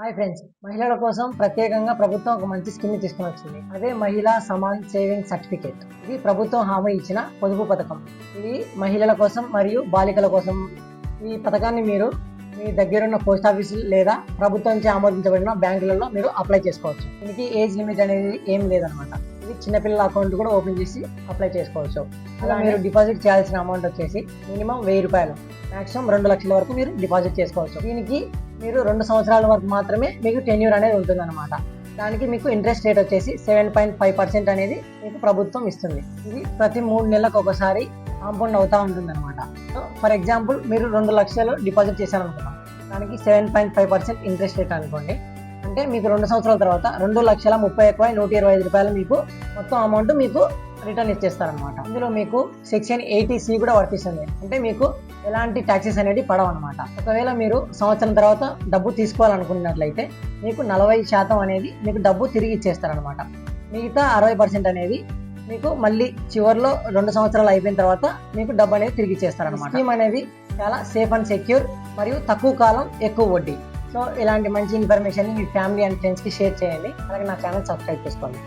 Hi friends. మహిళల కోసం ప్రత్యేకంగా ప్రభుత్వం ఒక మంచి స్కీమ్ తీసుకుని వచ్చింది. అదే మహిళా సమాన్ సేవింగ్ సర్టిఫికేట్. ఇది ప్రభుత్వం హామీ ఇచ్చిన పొదుపు పథకం. ఇది మహిళల కోసం మరియు బాలికల కోసం. ఈ పథకాన్ని మీరు మీ దగ్గరున్న పోస్ట్ ఆఫీస్ లేదా ప్రభుత్వం ఆమోదించబడిన బ్యాంకులలో మీరు అప్లై చేసుకోవచ్చు. దీనికి ఏజ్ లిమిట్ అనేది ఏం లేదనమాట ఇది చిన్నపిల్లల అకౌంట్ కూడా ఓపెన్ చేసి అప్లై చేసుకోవచ్చు. అలా మీరు డిపాజిట్ చేయాల్సిన అమౌంట్ వచ్చేసి మినిమం వెయ్యి రూపాయలు. మాక్సిమం రెండు లక్షల వరకు మీరు డిపాజిట్ చేసుకోవచ్చు. దీనికి మీరు రెండు సంవత్సరాల వరకు మాత్రమే మీకు టెన్యూర్ అనేది ఉంటుందన్నమాట. దానికి మీకు ఇంట్రెస్ట్ రేట్ వచ్చేసి సెవెన్ పాయింట్ ఫైవ్ పర్సెంట్ అనేది మీకు ప్రభుత్వం ఇస్తుంది. ఇది ప్రతి మూడు నెలలకు ఒకసారి కాంపౌండ్ అవుతూ ఉంటుంది అనమాట సో ఫర్ ఎగ్జాంపుల్ మీరు రెండు లక్షలు డిపాజిట్ చేశారనుకున్నాం దానికి seven point five percent interest rate అనుకోండి. అంటే మీకు రెండు సంవత్సరాల తర్వాత రెండు లక్షల ముప్పై ఒక్క నూట ఇరవై ఐదు రూపాయలు మీకు మొత్తం అమౌంట్ మీకు రిటర్న్ ఇచ్చేస్తారనమాట ఇందులో మీకు సెక్షన్ ఎయిటీ సి కూడా వర్తిస్తుంది అంటే మీకు ఎలాంటి ట్యాక్సెస్ అనేది పడవు అనమాట ఒకవేళ మీరు సంవత్సరం తర్వాత డబ్బు తీసుకోవాలనుకున్నట్లయితే మీకు నలభై శాతం అనేది మీకు డబ్బు తిరిగి ఇచ్చేస్తారనమాట మిగతా అరవై పర్సెంట్ అనేది మీకు మళ్ళీ చివరిలో రెండు సంవత్సరాలు అయిపోయిన తర్వాత మీకు డబ్బు అనేది తిరిగి ఇచ్చేస్తారనమాట స్కీమ్ అనేది చాలా సేఫ్ అండ్ సెక్యూర్ మరియు తక్కువ కాలం ఎక్కువ వడ్డీ. సో ఇలాంటి మంచి ఇన్ఫర్మేషన్ మీ ఫ్యామిలీ అండ్ ఫ్రెండ్స్కి షేర్ చేయండి. అలాగే నా ఛానల్ సబ్స్క్రైబ్ చేసుకోండి.